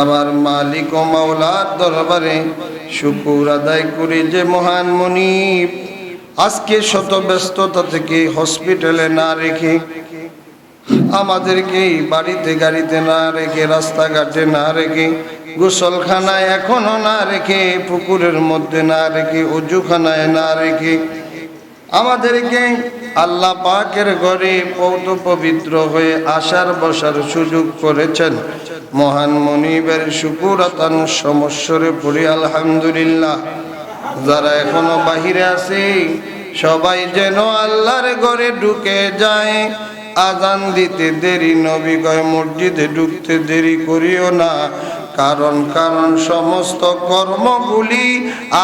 আমার মালিক ও মাওলার দরবারে শুকুর আদায় করি যে মহান মনিব, আজকে শত ব্যস্ততা থেকে হসপিটালে না রেখে, আমাদেরকে বাড়িতে গাড়িতে না রেখে, রাস্তাঘাটে না রেখে, গোসলখানায় এখনও না রেখে, পুকুরের মধ্যে না রেখে, অজুখানায় না রেখে আমাদেরকে আল্লাহ পাকের ঘরে পৌত পবিত্র হয়ে আসার বসার সুযোগ করেছেন। মহান মনিবের শুকুরাতান সমস্যরে পড়ি, আলহামদুলিল্লাহ। যারা এখনও বাহিরে আছে, সবাই যেন আল্লাহর ঘরে ঢুকে যায়। আজান দিতে দেরি, নবী কয় মসজিদে ঢুকতে দেরি করিও না। কারণ কারণ সমস্ত কর্মগুলি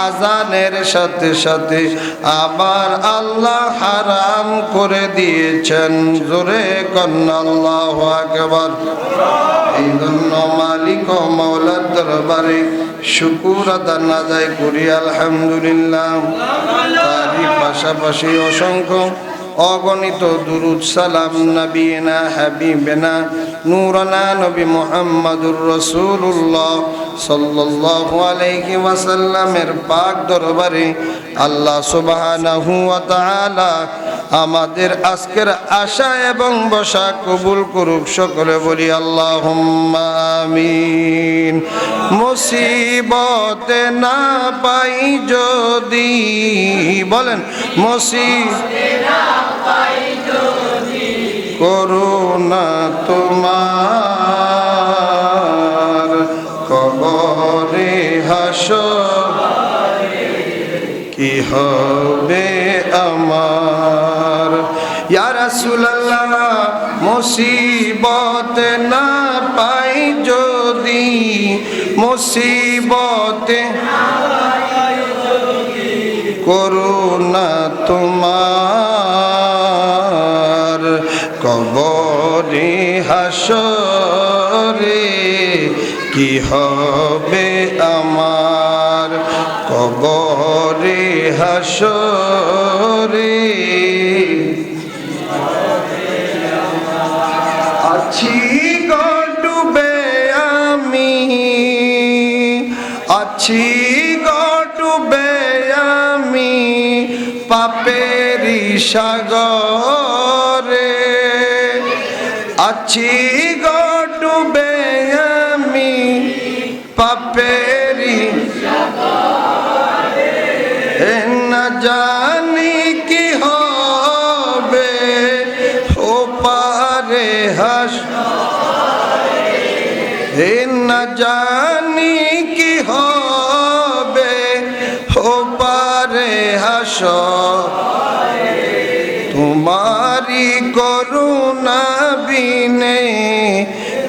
আজানের সাথে সাথে আবার আল্লাহ হারাম করে দিয়েছেন। জোরে কন্যা, আল্লাহ এই জন্য মালিক ও মৌলার দরবারে শুকুর আদান আদায় করি, আলহামদুলিল্লাহ। তারই পাশাপাশি অসংখ্য অগণিত দুরুদ সালাম নবীনা হাবিবেনা নূরনা নবী মোহাম্মদুর রসুল্লাহ সাল্লাল্লাহু ওয়াসাল্লামের পাক দরবারে আল্লাহ তাআলা আমাদের আজকের আশা এবং বসা কবুল করুক সকলে বলি আল্লাহুম্মা আমিন। মুসিবতে না পাই যদি, বলেন মুসিবত করুণা তোমার। কবরে হাস কি হবে আমার? ইয়া রাসূলুল্লাহ, মুসিবত না পাই যদি, মুসিবতে করুণা তোমার। কবরে হাসরে কি হবে আমার কবরে হাসরে? আছি গো ডুবে আমি, আছি গো ডুবে আমি পাপেরি সাগরে। আছি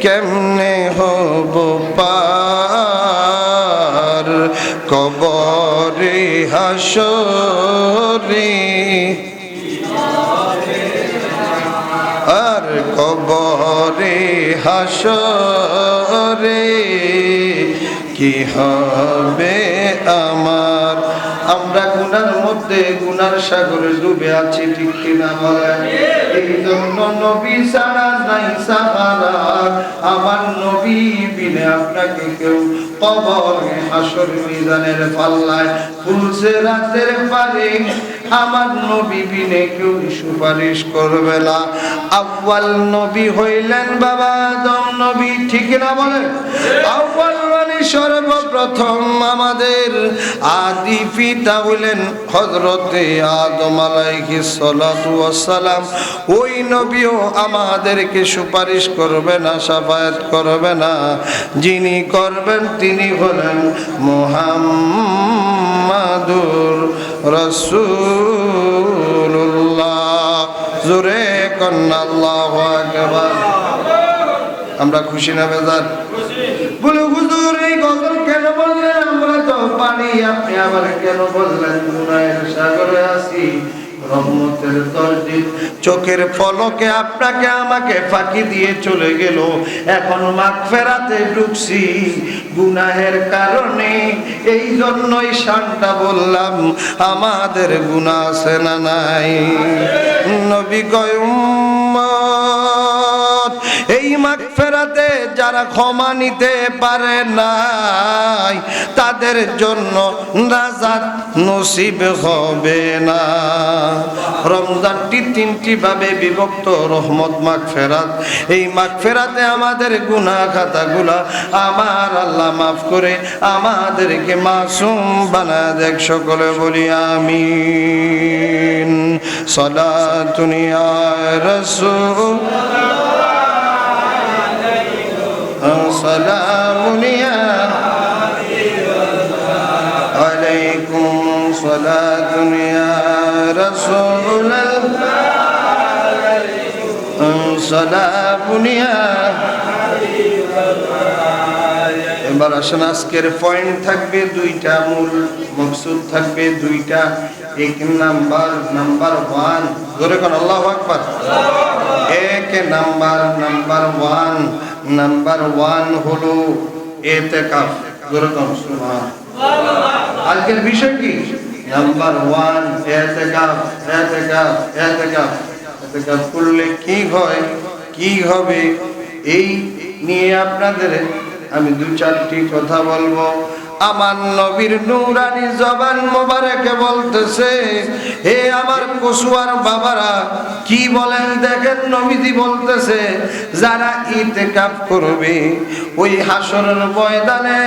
কেমনে হব পার? কবরে হাসরে। আর কবরে হাসরে কি হবে আমার আমরা গুনার মধ্যে গুনার সাগরে ডুবে আছি, ঠিক কিনা বলেন? এই জন্য নবী ছাড়া নাই সাহারা। আমার নবী বিনে আপনাকে কেউ কবরে হাসর মিজানের পাল্লায় ফুলসে রাতের পারে আমার নবী বিনে কেউ সুপারিশ করবে না। আব্বাল নবী হইলেন বাবা আদম নবী, ঠিক না বলেন? আব্বাল সর্বপ্রথম আমাদের আদি পিতা হইলেন হজরতে আদম ওয়াসসালাম। ওই নবীও আমাদেরকে সুপারিশ করবে না, সাফায়াত করবে না। যিনি করবেন তিনি হলেন মুহাম্মাদুর রাসূলুল্লাহ। জোরে কন্না আল্লাহু আমরা খুশি না বেজার? বলে আপনি আবার কেন বললেন সাগরে দরজি চোখের পলকে আপনাকে আমাকে ফাঁকি দিয়ে চলে গেল। এখন মাগ ফেরাতে ঢুকছি। গুনাহের কারণে এই জন্যই শানটা বললাম, আমাদের গুনাহ আছে না নাই? নবী কয় উম্মত ফেরাতে যারা ক্ষমা নিতে পারে নাই, তাদের জন্য নাজাত নসিব হবে না। রমজানটি তিনটি ভাবে বিভক্ত, রহমত মাগফেরাত এই মাগফেরাতে আমাদের গুনাহ খাতাগুলা আমার আল্লাহ মাফ করে, আমাদেরকে মাসুম বানা দেখ সকলে বলি আমিন। সলাতুনিয়া রসুল। سلام يا عليكم صلاة يا رسول الله. سلام يا এবার আসেন, আজকের পয়েন্ট থাকবে দুইটা, মূল মকসুদ থাকবে দুইটা, এক নাম্বার নাম্বার ওয়ান ধরে কোন, আল্লাহ আকবার? এক number number one number one হলো এতে কাপ ধরে কোন, সুবহান। আজকের বিষয় কি? নাম্বার ওয়ান এতেকাফ এতেকাফ এতেকাফ। এতেকাফ করলে কি হয়? কি হবে? এই নিয়ে আপনাদের আমি দু চারটি কথা বলব। আমার নবীর নুরানি জবান মোবারকে বলতেছে, হে আমার কসুয়ার বাবারা, কি বলেন দেখেন? নবীজি বলতেছে, যারা ইতেকাপ করবে ওই হাসরের ময়দানে,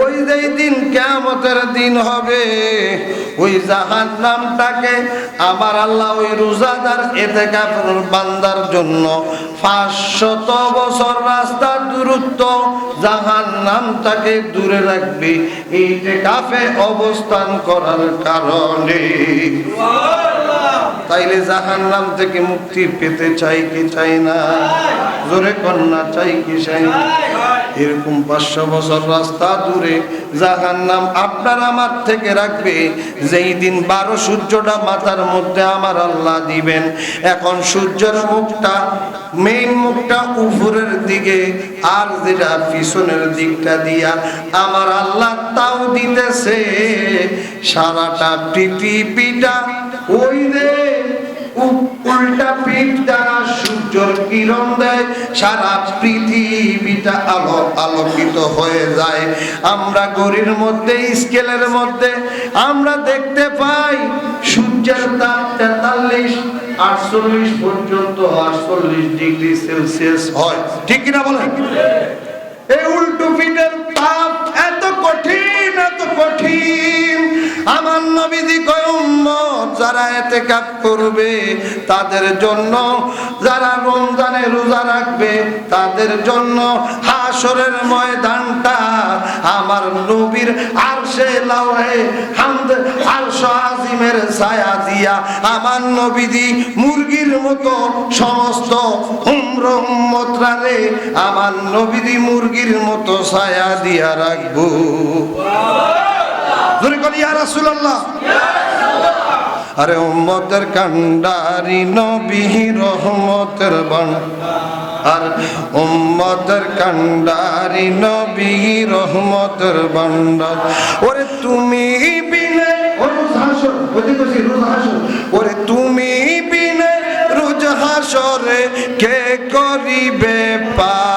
ওই যেই দিন কেয়ামতের দিন হবে, ওই জাহান নামটাকে আমার আল্লাহ ওই রোজাদার এতেকাপের বান্দার জন্য পাঁচশত বছর রাস্তার দূরত্ব জাহান নামটাকে দূরে রাখবে। এইটা কাফে অবস্থান করার কারণে। তাইলে জাহান নাম থেকে মুক্তি পেতে চাই কি চাই না? জোরে কন্যা, চাই কি চাই না? এরকম পাঁচশো বছর রাস্তা দূরে জাহান নাম আপনার আমার থেকে রাখবে। যেই দিন বারো সূর্যটা মাথার মধ্যে আমার আল্লাহ দিবেন। এখন সূর্যের মুখটা মেইন মুখটা উপরের দিকে আর যেটা পিছনের দিকটা দিয়া আমার আল্লাহ তাও দিতেছে। সারাটা পৃথিবীটা ওই উ- উল্টা পিঠ দ্বারা সূর্যর কিরণ দেয়, সারা পৃথিবীটা আলো আলোকিত হয়ে যায়। আমরা গড়ির মধ্যে, স্কেলের মধ্যে, আমরা দেখতে পাই সূর্যের তাপ তেতাল্লিশ, আটচল্লিশ পর্যন্ত আটচল্লিশ ডিগ্রি সেলসিয়াস হয়। ঠিক কিনা বলেন? এই উল্টো পিঠের আমার নবীজি উম্মত যারা এতে কাপ করবে, তাদের জন্য যারা রমজানে রোজা রাখবে, তাদের জন্য হাসরের ময়দানটা আমার নবীর আরশে লাওহে হামদ আজিমের ছায়া দিয়া আমার নবীজি মুরগির মতো সমস্ত উম্র উম্মতরারে আমার নবীজি মুরগির মতো ছায়া দিয়া রাখব। জোরে করি ইয়া রাসূলুল্লাহ। আরে উম্মতের কান্ডারি নবী রহমতের বান আর উম্মতের কান্ডারি নবী রহমতের বান্ডার ওরে তুমি বিনে ওরে তুমি বিনে হাসরে কে করিবে পার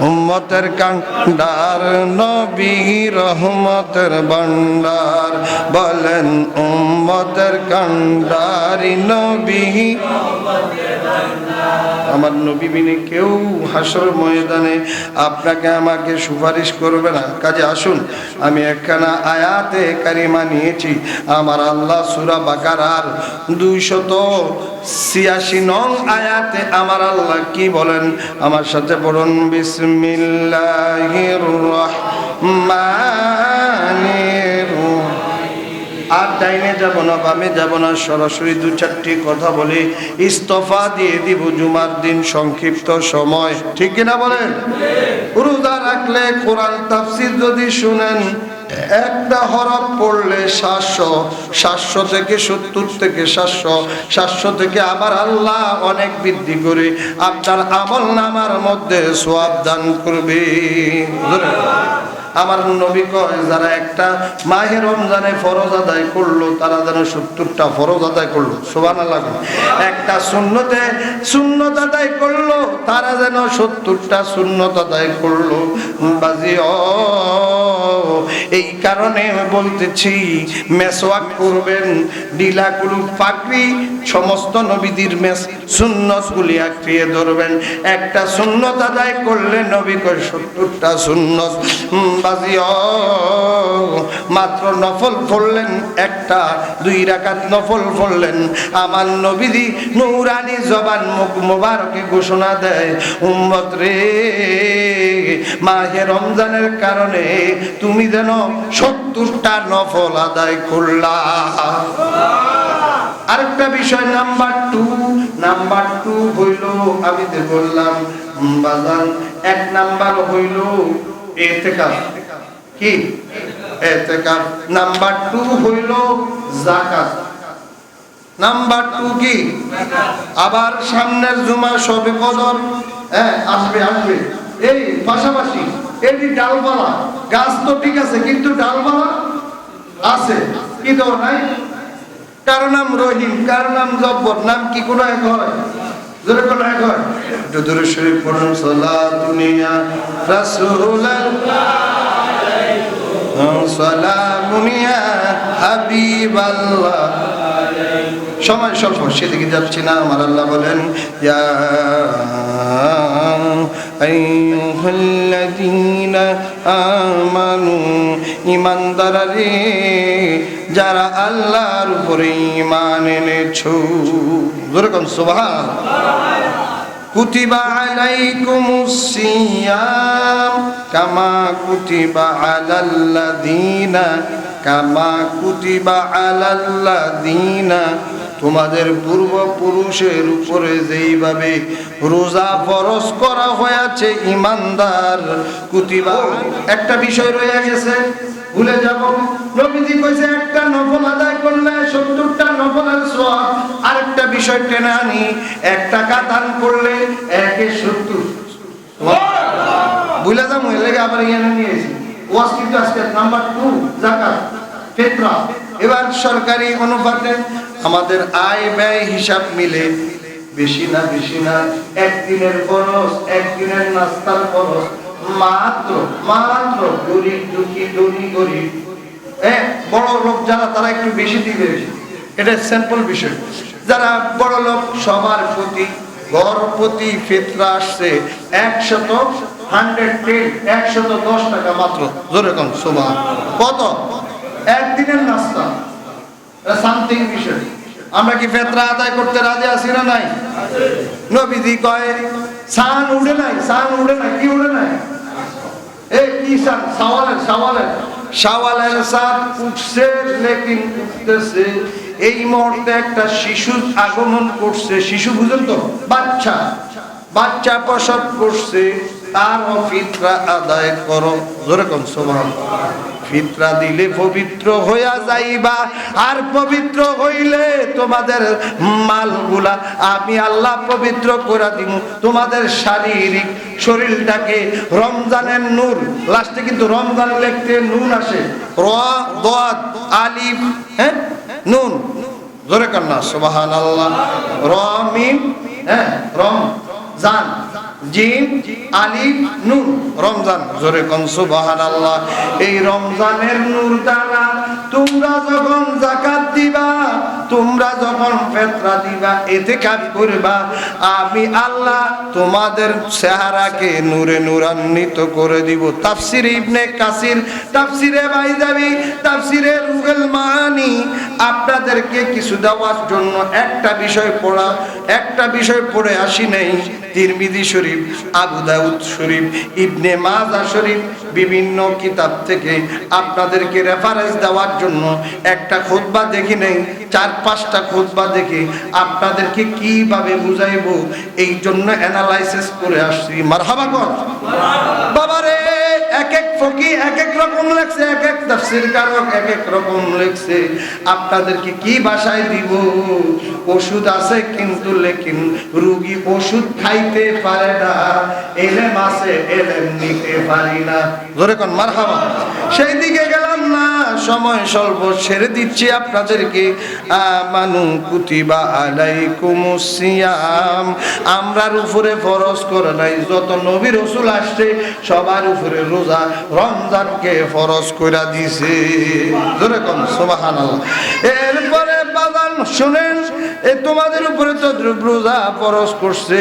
উম্মতের কান্ডার নবী রহমতের বান্ডার বলেন, উম্মতের কান্ডারি নবী। আমার নবী বিনে কেউ হাসর ময়দানে আপনাকে আমাকে সুপারিশ করবে না। কাজে আসুন, আমি একখানা আয়াতে কারিমা নিয়েছি। আমার আল্লাহ সুরা বাকারার দুইশত ছিয়াশি নং আয়াতে আমার আল্লাহ কি বলেন? আমার সাথে পড়ুন, বিসমিল্লাহির রহমানির আর ডাইনে যাব না, বামে যাব না, সরাসরি দু চারটি কথা বলে। ইস্তফা দিয়ে দিব জুমার দিন সংক্ষিপ্ত সময়। ঠিক কিনা বলেন? রোজা রাখলে কোরআন তাফসির যদি শুনেন, একটা হরফ পড়লে সাতশো সাতশো থেকে সত্তর থেকে সাতশো সাতশো থেকে আবার আল্লাহ অনেক বৃদ্ধি করে আপনার আমল নামার মধ্যে সোয়াব দান করবে। আমার নবী কয় যারা একটা মাহে রমজানে ফরজ আদায় করল তারা যেন সত্তরটা ফরজ আদায় করল। সোবান একটা শূন্যতে শূন্যত আদায় করল তারা যেন সত্তরটা শূন্যত আদায় করল। বাজি ও এই কারণে বলতেছি মেসওয়াক করবেন ডিলাকুলু পাকড়ি সমস্ত নবীদের মেস সুন্নতগুলি আঁকড়িয়ে ধরবেন। একটা সুন্নত আদায় করলে নবী কয় সত্তরটা হুম, বাজিও। মাত্র নফল পড়লেন একটা দুই রাকাত নফল পড়লেন। আমার নবীদি নৌরানি জবান মুখ মোবারকে ঘোষণা দেয় উম্মত রে মাহে রমজানের কারণে তুমি যেন সত্তরটা নফল আদায় করলা। আরেকটা বিষয় নাম্বার টু নাম্বার টু হইল আমি বললাম বাজান এক নাম্বার হইল কি? নাম্বার টু হইল নাম্বার টু কি? আবার সামনের জুমা সবে কদর। হ্যাঁ আসবে আসবে। এই পাশাপাশি এটি ডালপালা, গাছ তো ঠিক আছে, কিন্তু ডালপালা আছে। কি তো নাই? কার নাম রহিম, কার নাম জব্বর? নাম কি কোনো এক হয়? জোরে কোনো হয় একটু দূরে শরীফ পড়ুন সালা দুনিয়া রাসূলুল্লাহ। সালামুনিয়া হাবিবাল্লাহ। সময় স্বল্প, সেদিকে যাচ্ছি না, আমার আল্লাহ বলেন, ইয়া আমানু ঈমানদাররা রে যারা আল্লাহর উপরে ইমান এনেছো। যেরকম সুবহান কুতিবা আলাইকুমুস সিয়াম কামা কুতিবা আলাল্লাযীনা কামা কুতিবা আলাল্লাযীনা তোমাদের পূর্বপুরুষের উপরে যেইভাবে রোজা ফরজ করা হয়েছে ইমানদার কুতিবা একটা বিষয় রয়ে গেছে, ভুলে যাব। নবীজি কইছে, একটা নফল আদায় করলে সত্তরটা নফলের সওয়াব। আরেকটা বিষয় টেনে আনি এক টাকা দান করলে একে সত্তর। যাম এর লেগে আবার ইয়ানে নিয়েছি ওয়াজ কিন্তু আজকে নাম্বার টু জাকাত, ফিতরা। এবার সরকারি অনুপাতে আমাদের আয় ব্যয় হিসাব মিলে বেশি না বেশি না, একদিনের খরচ, একদিনের নাস্তার খরচ, মাত্র মাত্র গরিব, দুঃখী, ধনী, গরিব। হ্যাঁ বড় লোক যারা, তারা একটু বেশি দিবে। এটা স্যাম্পল বিষয়। যারা বড় লোক, সবার প্রতি প্রতি ফেতরা আসছে একশত হান্ড্রেড টেন একশত দশ টাকা মাত্র। জোরে কম কত? একদিনের নাস্তা। সামথিং আমরা কি ফেতরা আদায় করতে রাজি আছি না নাই? নবীজি কয় সান উড়ে নাই সান উড়ে নাই, কি উড়ে নাই? এই কি সান সাওয়ালের উঠছে এই মুহূর্তে একটা আগমন করছে। শিশু তো? বাচ্চা। বাচ্চা প্রসব করছে। তার ফিতরা আদায় করো। জোরে কোন সোমান ফিতরা দিলে পবিত্র হইয়া যাইবা। আর পবিত্র হইলে তোমাদের মালগুলা আমি আল্লাহ পবিত্র করে দিব তোমাদের শারীরিক শরীরটাকে রমজানের নূর, লাস্টে কিন্তু রমজান লিখতে নুন আসে। র, দদ, আলিফ হ্যাঁ? নুন। জোরে কান্না সুবাহান আল্লাহ র, মিম হ্যাঁ? রম জান জিম নূর রমজান, জোরে সুবহানাল্লাহ। এই রমজানের নূর দ্বারা তোমরা যখন দিবা, তোমরা যখন ফেতরা দিবা এতে কাজ করবা আমি আল্লাহ তোমাদের চেহারাকে নূরে নূরান্বিত করে দিব। তাফসির ইবনে কাসির, তাফসিরে বাইদাবি তাফসিরে রুহেল মানি আপনাদেরকে কিছু দেওয়ার জন্য একটা বিষয় পড়া একটা বিষয় পড়ে আসি নেই। তিরমিদি শরীফ, আবু দাউদ শরীফ, ইবনে মাজা শরীফ, বিভিন্ন কিতাব থেকে আপনাদেরকে রেফারেন্স দেওয়ার জন্য একটা খোদবা দেখি নেই। চার পাঁচটা খোদবা দেখে আপনাদেরকে কীভাবে বুঝাইবো? এই জন্য অ্যানালাইসিস করে আসছি। মারহাবা কর। বাবারে! এক এক ফকি এক এক রকম লেখছে এক এক তাফসির কারক এক এক রকম লেখছে। আপনাদেরকে কি ভাষায় দিব? ওষুধ আছে কিন্তু লেকিন রুগী ওষুধ খাইতে পারে না। এলেম আছে, এলেম নিতে পারি না। ধরে কোন মার সেই দিকে গেলাম সময় স্বল্প ছেড়ে দিচ্ছি আপনাদেরকে। আমানু কুতিবা আমরার উপরে ফরজ করে নাই, যত নবী রসুল আসছে, সবার উপরে রোজা রমজানকে ফরজ কইরা দিছে। ধরে এরপরে বাদান শুনেন, এ তোমাদের উপরে তো রোজা ফরজ করছে,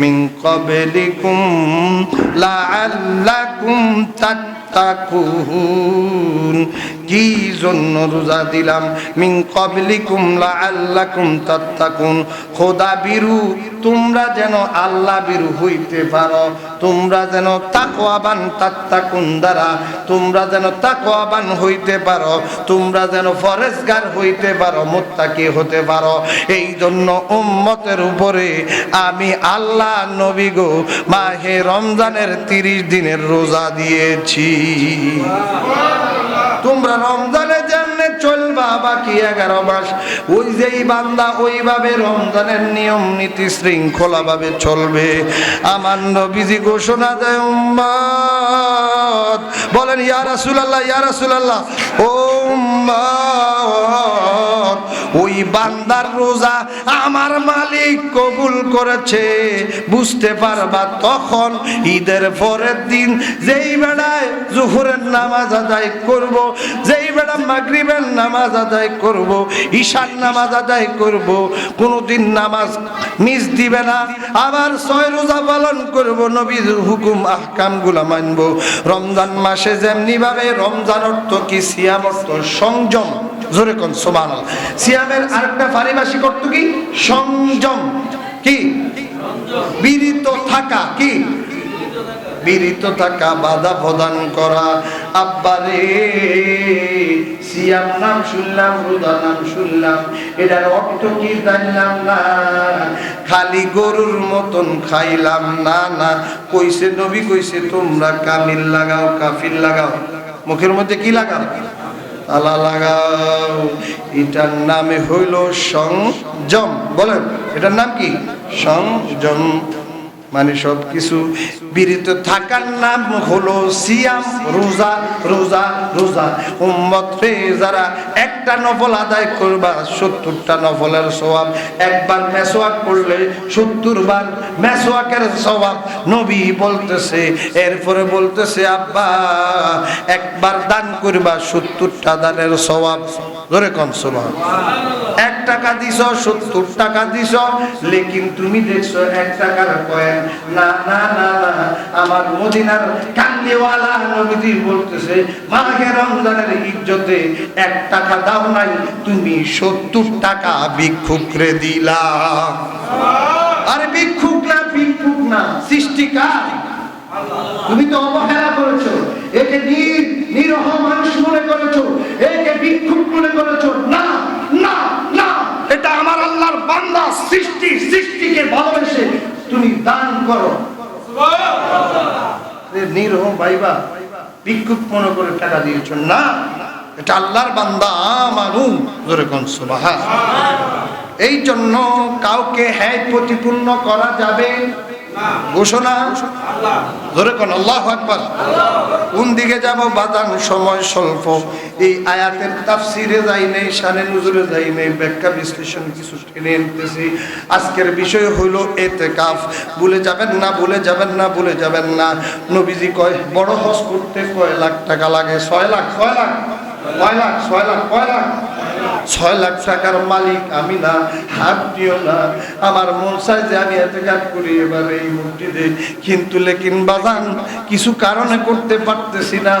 মিন ক্বাবলিকুম লাআল্লাকুম তাত্তাকুন কি জন্য রোজা দিলাম। মিন ক্বাবলিকুম কুম তাত্তাকুন। খোদা বিরু, তোমরা যেন আল্লাহ বিরু হইতে পারো। তোমরা যেন তাকওয়াবান তাত্তাকুন দ্বারা, তোমরা যেন তাকওয়াবান হইতে পারো। তোমরা যেন ফরেজগার হইতে পারো, মুত্তাকি হতে পারো। এই জন্য উম্মতের উপরে আমি আল্লাহ নবী গো, মাহে রমজানের তিরিশ দিনের রোজা দিয়েছি। তোমরা রমজানে বাকি এগারো মাস। ওই যেই বান্দা ওইভাবে রমজানের নিয়ম নীতি শৃঙ্খলা ভাবে চলবে। আমার নবীজি ঘোষণা দেয় উম্মত বলেন, ইয়া রাসূলুল্লাহ ইয়া রাসূলুল্লাহ। ও ওই বান্দার রোজা আমার মালিক কবুল করেছে। বুঝতে পারবা, তখন ঈদের পরের দিন যেই বেড়ায় জোহরের নামাজ আদায় করব, যেই বেড়া মাগরিবের নামাজ আদায় করব ঈশান নামাজ আদায় করব, কোনোদিন নামাজ মিস দিবে না। আবার ছয় রোজা পালন করব, নবীর হুকুম, আহকামগুলা মানব। রমজান মাসে যেমনি ভাবে রমজান অর্থ কি? সিয়াম অর্থ সংযম। জোরে কোন সোমান সিয়ামের আরেকটা পারিভাষিক অর্থ কি? সংযম। কি? বিরিত থাকা। কি? বিরিত থাকা, বাধা প্রদান করা। আব্বারে সিয়াম নাম শুনলাম রোদা নাম শুনলাম, এটার অর্থ কি জানলাম না? খালি গরুর মতন খাইলাম, না না, কইছে নবী, কইছে তোমরা কামিল লাগাও, কাফিল লাগাও। মুখের মধ্যে কি লাগাও? তালা লাগাও। এটার নামে হইল সংযম। বলেন, এটার নাম কি? সংযম। মানে সব কিছু বিরিত থাকার নাম হলো সিয়াম, রোজা রোজা রোজা। উম্মত যারা একটা নফল আদায় করবা, সত্তরটা নফলের স্বভাব একবার মেসোয়াক করলে সত্তর বার মেসোয়াকের সওয়াব নবী বলতেছে। এরপরে বলতেছে, আব্বা, একবার দান করবা, সত্তরটা দানের স্বভাব ধরে কম সওয়াব এক টাকা দিছ, সত্তর টাকা দিছ, লেকিন তুমি দেখছ এক টাকার কয়েন না না না না। আমার মদিনার কান্দিওয়ালা নবীজি বলতেছে মাহে রমজানের ইজ্জতে এক টাকা দাও নাই, তুমি সত্তর টাকা ভিক্ষুকরে দিলা। আরে ভিক্ষুক না ভিক্ষুক না, সৃষ্টিকার। তুমি তো অবহেলা করেছ, একে নির, নিরহ মানুষ মনে করেছ, একে ভিক্ষুক মনে করেছ। না না না, এটা আমার আল্লাহর বান্দা সৃষ্টি, সৃষ্টিকে ভালোবেসে তুমি দান করো। নিরহ ভাইবা ভিক্ষুক মনে করে টাকা দিয়েছ। না, এটা আল্লাহর বান্দা আমানু জোরে কোন সুবহান। এই জন্য কাউকে হ্যাঁ প্রতিপূর্ণ করা যাবে ঘোষণা? ধরে কোন, আল্লাহ আকবার। কোন দিকে যাব? বাদান সময় স্বল্প। এই আয়াতের তাফসিরে যাই নেই, শানে নুজুরে যাই নেই, ব্যাখ্যা, বিশ্লেষণ কিছু টেনে আনতেছি। আজকের বিষয় হইল এতে কাফ ভুলে যাবেন না, ভুলে যাবেন না, ভুলে যাবেন না। নবীজি কয়, বড় হজ করতে কয় লাখ টাকা লাগে? ছয় লাখ ছয় লাখ ছয় লাখ ছয় লাখ কয় লাখ। ছয় লাখ টাকার মালিক আমি না, হাত দিও না। আমার মন চায় যে আমি এতে কাজ করি, এবার এই মূর্তি মসজিদে কিন্তু লেকিন বাজান কিছু কারণে করতে পারতেছি না।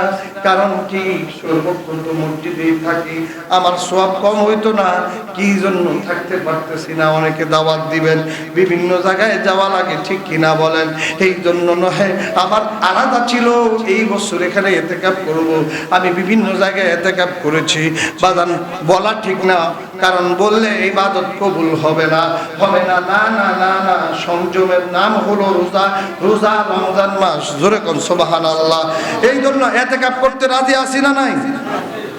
কারণ কি? সর্বক্ষণ তো মসজিদেই থাকি, আমার সব কম হইতো না, কি জন্য থাকতে পারতেছি না? অনেকে দাওয়াত দিবেন, বিভিন্ন জায়গায় যাওয়া লাগে, ঠিক কিনা বলেন? এই জন্য নহে, আমার আলাদা ছিল, এই বছর এখানে এতে করব। আমি বিভিন্ন জায়গায় এতে করেছি। বাদান বলা ঠিক ঠিক না, কারণ বললে ইবাদত কবুল হবে না। হবে না না না না না, সংযমের নাম হলো রোজা। রোজা রমজান মাস, জোরে কোন সুবহান আল্লাহ এই জন্য এতে কাপ করতে রাজি আছি না নাই?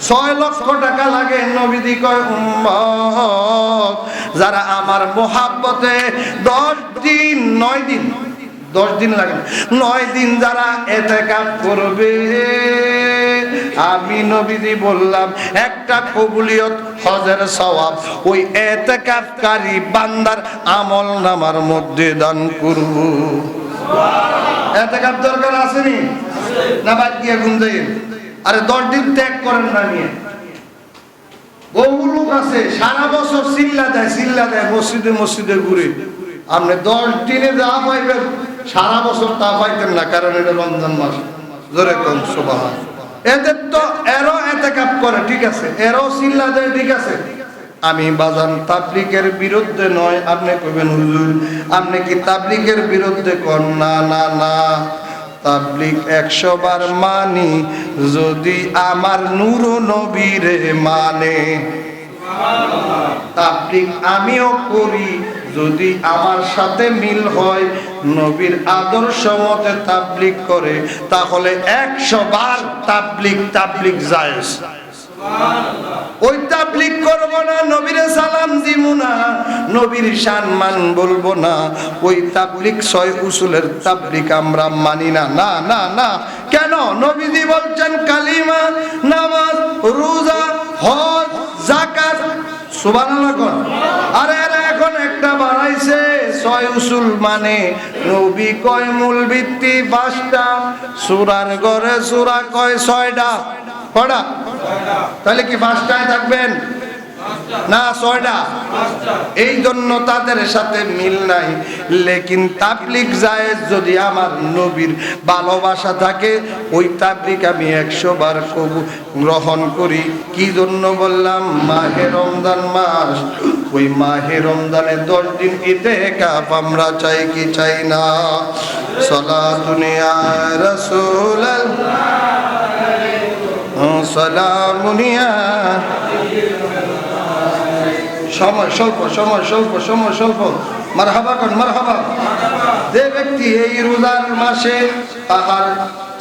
ছয় লক্ষ টাকা লাগে নবীদি কয়, উম্মত, যারা আমার মোহাব্বতে দশ দিন, নয় দিন দশ দিন লাগে নয় দিন যারা এতে কাপ করবে, আমি নবীদি বললাম, একটা কবুলিয়ত, হজের সওয়াব, ওই এতে কাপকারী বান্দার আমল নামার মধ্যে দান করব এতে দরকার আসেনি? না বাদ দিয়ে আরে দশ দিন ত্যাগ করেন না নিয়ে। বহু লোক আছে, সারা বছর চিল্লা দেয় চিল্লা দেয়, মসজিদে মসজিদে ঘুরে। আপনি দশ দিনে যা পাইবেন সারা বছর তা পাইতেন না, কারণ এটা রমজান মাস। জোরে কম সুবাহ এদের তো এরও এতে কাপ করে, ঠিক আছে। এরও চিল্লা দেয়, ঠিক আছে। আমি বাজান তাবলিকের বিরুদ্ধে নয়, আপনি কইবেন হুজুর, আপনি কি তাবলিকের বিরুদ্ধে কন? না না না। তাবলিক একশো বার মানি, যদি আমার নূর নবীরে মানে। তাবলিক আমিও করি যদি আমার সাথে মিল হয়, নবীর আদর্শ মতে তাবলিক করে, তাহলে একশো বার তাবলিক তাবলিক জায়েজ। ওই তাবলিক করব না, নবীরে সালাম দিব না, নবীর সম্মান বলব না। ওই তাবলিক ছয় উসুলের তাবলিক আমরা মানি না না না না। কেন? নবীজি বলছেন, কালিমা, নামাজ, রোজা, হজ জাকাত এরা এখন একটা বানাইছে উসুল মানে। রবি কয় মূল পাঁচটা ঘরে সুরা কয় তাহলে কি পাঁচটায় থাকবেন? না, ছয়টা। এই জন্য তাদের সাথে মিল নাই। লেকিন তাবলিক জায়েজ যদি আমার নবীর ভালোবাসা থাকে, ওই তাবলিক আমি একশো বার কবু, গ্রহণ করি। কি জন্য বললাম? মাহে রমজান মাস। ওই মাহে রমজানে দশ দিন ঈদে কাপ আমরা চাই কি চাই না? সলা দুনিয়া রসুল সালামুনিয়া সময় স্বল্প সময় স্বল্প সময় স্বল্প। মারহাবা কন মারহাবা। যে ব্যক্তি এই রোজার মাসে তাহার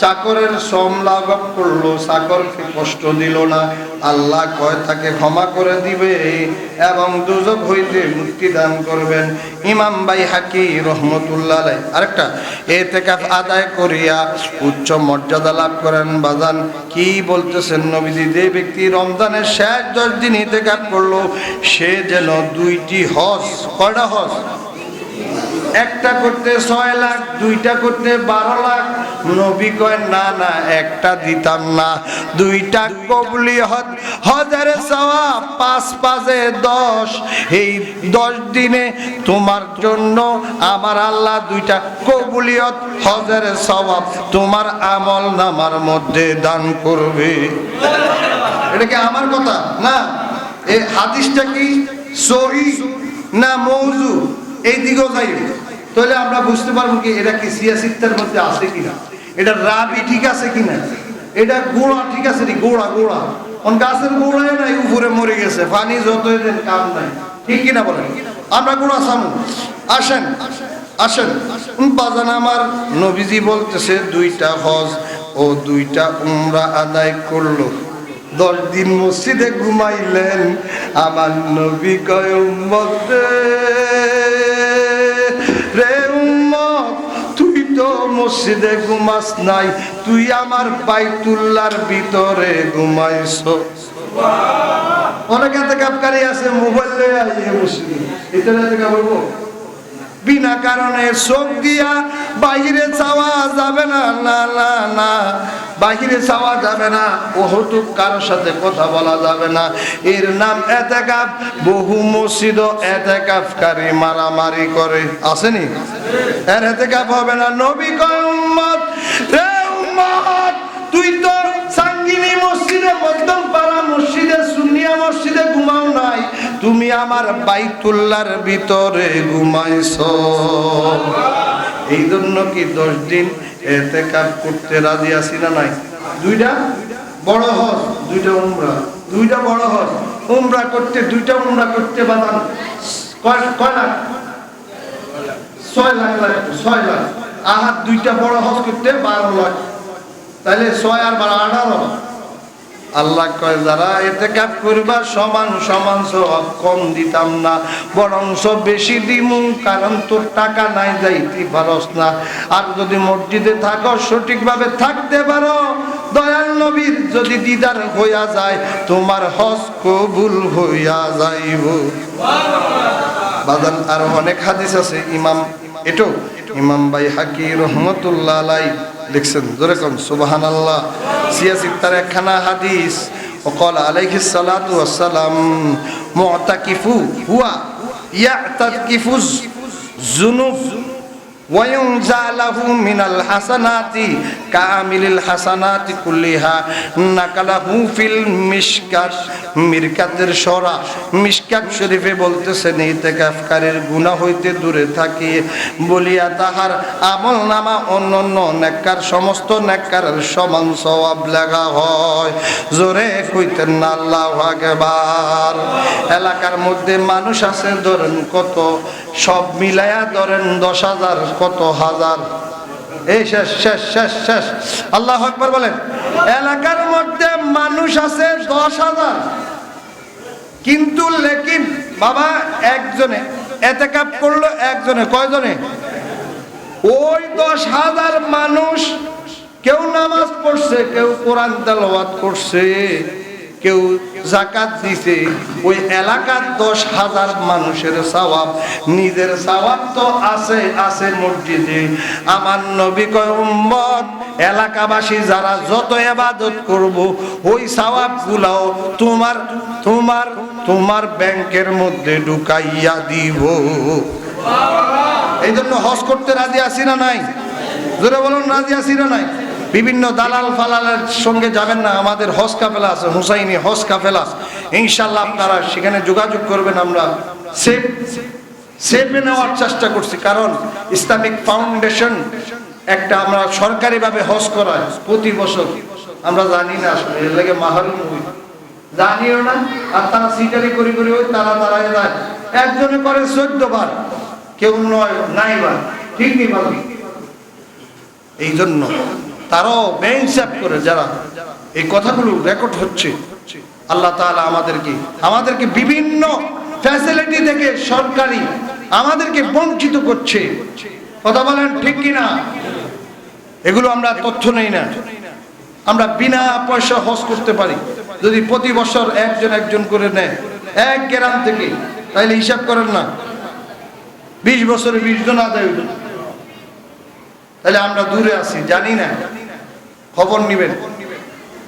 চাকরের শ্রম লাঘব করল চাকরকে কষ্ট দিল না। আল্লাহ কয়, তাকে ক্ষমা করে দিবে এবং দুজক হইতে মুক্তি দান করবেন। ইমাম বাই হাকি রহমতুল্লাহ আরেকটা এতে কাফ আদায় করিয়া উচ্চ মর্যাদা লাভ করেন। বাজান, কি বলতেছেন নবীজি? যে ব্যক্তি রমজানের শেষ দশ দিন এতে কাপ করল, সে যেন দুইটি হস কয়টা হজ? একটা করতে ছয় লাখ, দুইটা করতে বারো লাখ। নবী কয়, না না, একটা দিতাম না। দুইটা কবলি হজ, হজার চাওয়া পাঁচ পাঁচে দশ। এই দশ দিনে তোমার জন্য আমার আল্লাহ দুইটা কবুলিয়ত হজারে সওয়াব তোমার আমল নামার মধ্যে দান করবে। এটা কি আমার কথা? না। এই হাদিসটা কি সহি না মৌজু? এই দিকেও যাই তাহলে আমরা বুঝতে পারব কি এটা কি সিয়াসিত্তার মধ্যে আছে কিনা? এটা রাবি ঠিক আছে কিনা? এটা গোড়া ঠিক আছে নি? গোড়া গোড়া। কোন গাছের গোড়ায় নাই, উপরে মরে গেছে। পানি যত কাম নাই। ঠিক কিনা বলেন? আমরা গোড়া সামু আসেন আসেন। বাজান আমার নবীজি বলতেছে, দুইটা হজ ও দুইটা উমরা আদায় করল। দশ দিন মসজিদে ঘুমাইলেন। আমার নবী কয়, উম্মত। মসজিদে ঘুমাস নাই, তুই আমার বাইতুল্লার ভিতরে ঘুমাইছ অনেকে এতে কাপকারী আছে, মোবাইল লয়ে আসে মসজিদে এতে বলব বিনা কারণে চোখ দিয়া বাহিরে চাওয়া যাবে না না না না। বাহিরে চাওয়া যাবে না ওহটুক কারোর সাথে কথা বলা যাবে না। এর নাম এতেকাপ বহু মসজিদ এতেকাপকারী মারামারি করে। আসেনি? এর এতেকাপ হবে না। নবী কয়, উম্মত রে উম্মত, তুই তো সাঙ্গিনী মসজিদে মধ্যম পাড়া মসজিদে সুন্নিয়া মসজিদে ঘুমাও নাই। তুমি আমার বাইতুল্লার ভিতরে ঘুমাইছ। এই জন্য কি দশ দিন এতে কাজ করতে রাজি আছি না নাই? দুইটা? বড় হজ, দুইটা উমরা। দুইটা বড় হজ, উমরা করতে, দুইটা উমরা করতে বাদান। কয় লাখ? ছয় লাখ লাগবে ছয় লাখ। আহার দুইটা বড় হজ করতে বারো লাখ। তাহলে ছয় আর বারো আঠারো। আল্লাহ কয়, যারা এতে কাপ করবা সমান সমান সব কম দিতাম না বরং সব বেশি দিমু কারণ তোর টাকা নাই, যাইতে পারস না। আর যদি মসজিদে থাকো, সঠিকভাবে থাকতে পারো। দয়াল নবীর যদি দিদার হইয়া যায়, তোমার হজ কবুল হইয়া যাইব। বাদান, আর অনেক হাদিস আছে, ইমাম, এটো, ইমাম ভাই হাকি রহমতুল্লাহ আলাই লিখছেন জোরে কম সুবাহান আল্লাহ সিয়াসির তার একখানা হাদিস وقال عليه الصلاة والسلام معتكف هو يعتكف الذنوب মিনাল হাসানাতি হাসানাতি শরীফে বলতেছেন হইতে দূরে থাকি। বলিয়া তাহার আমল নামা অন্য অন্য নেককার সমস্ত নেককার সমান সওয়াব লাগা হয়। জোরে কইতেন না, আল্লাহ এলাকার মধ্যে মানুষ আছে, ধরেন কত সব মিলায়া ধরেন দশ হাজার, কত হাজার? এই শেষ শেষ শেষ শেষ। আল্লাহ আকবর বলেন, এলাকার মধ্যে মানুষ আছে দশ হাজার। কিন্তু লেকিন, বাবা, একজনে এতে কাপ করল একজনে, কয়জনে? ওই দশ হাজার মানুষ কেউ নামাজ পড়ছে, কেউ কোরআন তেলাওয়াত করছে। কেউ জাকাত দিছে, ওই এলাকার দশ হাজার মানুষের সওয়াব। নিজের সওয়াব তো আছে আছে মসজিদে। আমার নবী কয় এলাকাবাসী যারা যত এবাদত করব, ওই সওয়াব গুলাও তোমার তোমার তোমার ব্যাংকের মধ্যে ঢুকাইয়া দিব। এই জন্য হজ করতে রাজি আছি না নাই? জোরে বলুন, রাজি আছি না নাই? বিভিন্ন দালাল ফালালের সঙ্গে যাবেন না। আমাদের হজ কাফেলা আছে, হুসাইনি হজ কাফেলা ইনশাল্লাহ আপনারা সেখানে যোগাযোগ করবেন, আমরা সেফ সেফে নেওয়ার চেষ্টা করছি। কারণ ইসলামিক ফাউন্ডেশন একটা আমরা সরকারিভাবে হজ করায় প্রতি বছর। আমরা জানি না আসলে, এর লাগে মাহারুম হই। জানিও না, আর তারা সিটারি করি করি ওই তারা তারাই যায়। একজনে করে চোদ্দ বার কেউ নয় নাই বার ঠিক নেই এই জন্য তারাও বেইনসাফ করে যারা এই কথাগুলো রেকর্ড হচ্ছে। আল্লাহ তাআলা আমাদেরকে আমাদেরকে বিভিন্ন ফ্যাসিলিটি থেকে সরকারি আমাদেরকে বঞ্চিত করছে। কথা বলেন ঠিক কিনা? এগুলো আমরা তথ্য নেই না। আমরা বিনা পয়সা হজ করতে পারি। যদি প্রতি বছর একজন একজন করে নেয়, এক গ্রাম থেকে, তাইলে হিসাব করেন না। বিশ বছরে বিশ জন আদায় তাহলে আমরা দূরে আছি, জানি না। খবর নিবেন।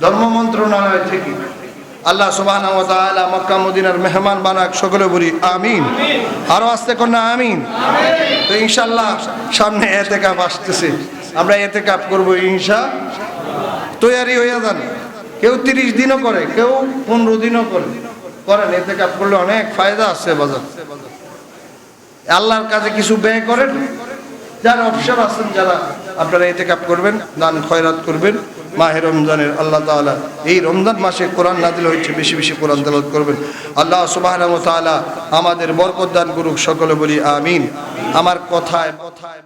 ধর্ম মন্ত্রণালয় থেকে। আল্লাহ তাআলা মক্কা মদিনার মেহমান বানাক সকলে বলি আমিন। আরও আসতে কোন না আমিন? তো ইনশাল্লাহ সামনে এতেকাপ আসতেছে। আমরা এতেকাপ করব ইনশা। তৈয়ারি হইয়া যান। কেউ তিরিশ দিনও করে কেউ পনেরো দিনও করে। করেন এতেকাপ করলে অনেক ফায়দা আছে বাজার। আল্লাহর কাছে কিছু ব্যয় করেন? যারা অফিসার আছেন যারা, আপনারা এতে কাপ করবেন, দান খয়রাত করবেন। মাহে রমজানের আল্লাহ তালা এই রমজান মাসে কোরআন নাজিল হচ্ছে বেশি বেশি কোরআন তালাত করবেন। আল্লাহ সুবাহ আমাদের বরকত দান করুক, সকলে বলি আমিন। আমার কথায় কথায়